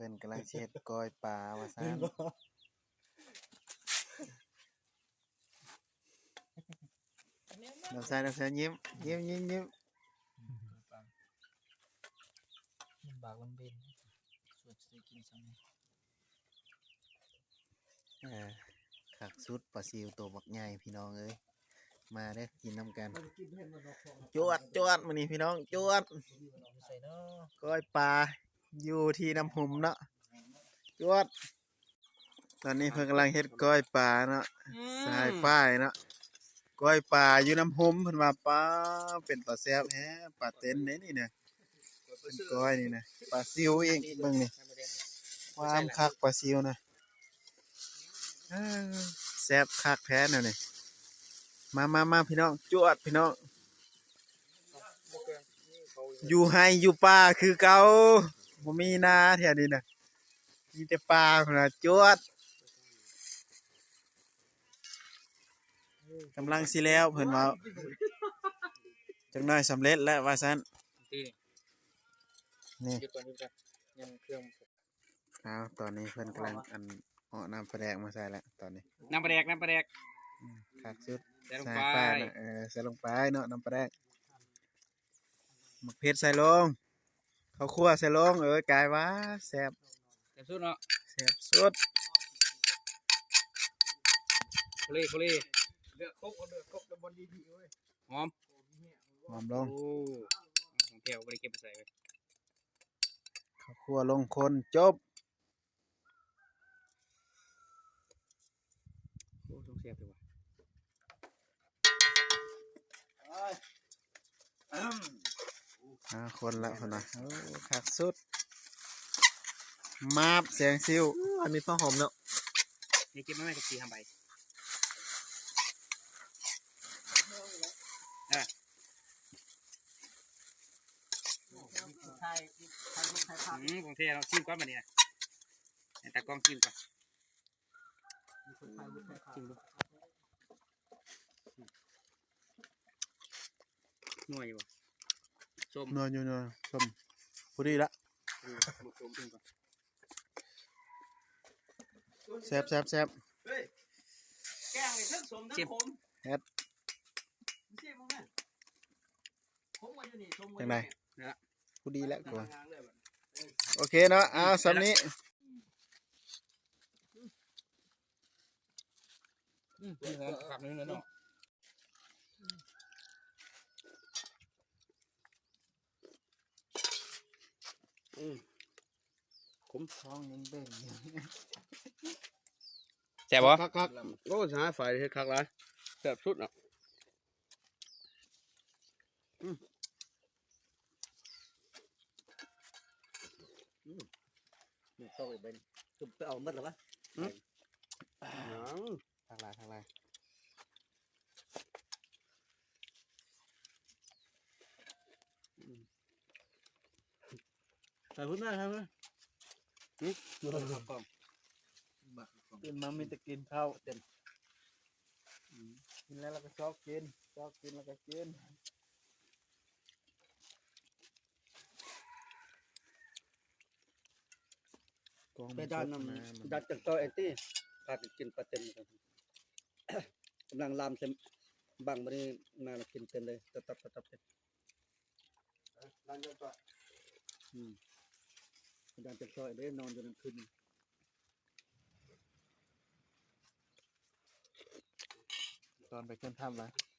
พิ่นกำลังสิเฮ็ดก้อยปลาว่าซั่นน้ำใส่น้ำใส่ยิ้มยิ้มยิ้มยิ้มลำบากลำเบนสวดสิกินซ้ำนี่เออคักสุดปลาซิวตัวบักใหญ่พี่น้องเอ้ยมาเด้อกินน้ำกันจวดจวดมื้อนี้พี่น้องจวดใส่เนาะก้อยปลา อยู่ที่น้ำหุมเนาะจวด ตอนนี้เพิ่นกำลังเฮ็ดก้อยปลาเนาะสายฝ้ายเนาะก้อยปลาอยู่น้ำหุมเพิ่นว่าปลาเป็นปลาแซ่บแฮะปลาเต็นเด้นี่เนี่ยเป็นก้อยนี่นะปลาซิวเองเบิ่งนี่ความคักปลาซิวนะเออแซ่บคักแท้แนวนี่มามามาพี่น้องจวดพี่น้องอยู่ให้อยู่ป่าคือเก่า บ่มีนาแถวนี้น่ะมีแต่ป่าพุ่นน่ะจวดกำลังสิแล้วเพิ่นว่าจักหน่อยสำเร็จแล้วว่าซั่นตีนี่หยุดก่อนหยุดก่อนยังเครื่องเอาตอนนี้เพิ่นกำลังอันเอาน้ำปลาแดกมาใส่แล้วตอนนี้น้ำปลาแดกน้ำปลาแดกอืมคักสุดใส่ลงใส่ไปไปน่ะเออใส่ลงไปเนาะน้ำปลาแดกหมักเพชรใส่ลง ข้าวคั่วใส่ลงเออกายว่าแซ่บเต็มสุดเนาะแซ่บสุดโคเล่โคเล่เลือกครบก็เลือกครบแต่บอลดีดีเว้ยหอมหอมลโอ้งของแก้วบริเก็บไปใส่ไว้ข้าวคั่วลงคนจบโอ้ต้องเสียบดีกว่า อ่า คนละคนนะคักสุด มาบเสียงซิวอันนี้พ่อหอมเนาะนี่เก็บมาไม่กับสีทำใบอะใช่ใช่ใช่ครับอืมของเทพเราชิมก่อนมาเนี่ยให้ตากล้องชิมก่อนชิมดูหน่วยอยู่บ่ ส้มนอนอยู่นอนชมพอดีละอืมบุกส้มชิมก่อนแซ่บแซ่บแซ่บเฮ้ยแกงนี่ทั้งสมทั้งขมเฮ็ดไม่ใช่มั้งเนี่ยผมว่าอยู่นี่ชมจังไดพอดีแล้วกูงานเลยแบบโอเคเนาะเอาสำนี้อืมนี่นะขับนี่เนาะ ผมท้องยังเบ่งอยู่แซ่บบ่คักคักโอ้ชาไฟเฮ็ดคักหลายแซ่บสุดอะเข้าไปเป็นคือไปเอามัดหรอวะหยังทางลายทางลาย ใส่พุ่นได้ครับเว้ยตื่นมามีแต่กินข้าวเต็มกินแล้วเราก็ชอบกินชอบกินแล้วก็กินกองไปมันด้านสนดมาำดัดจากต่อแอนตี้ขาดกินปลาเต็มครับกำลังลามเต็มบังบ่ได้นากินเต็มเลยตะตับตะตับเต็มดันจากต่ออืม ดันจากต่อยได้นอนจนกลางคืนตอนไปขึ้นถ้ำมา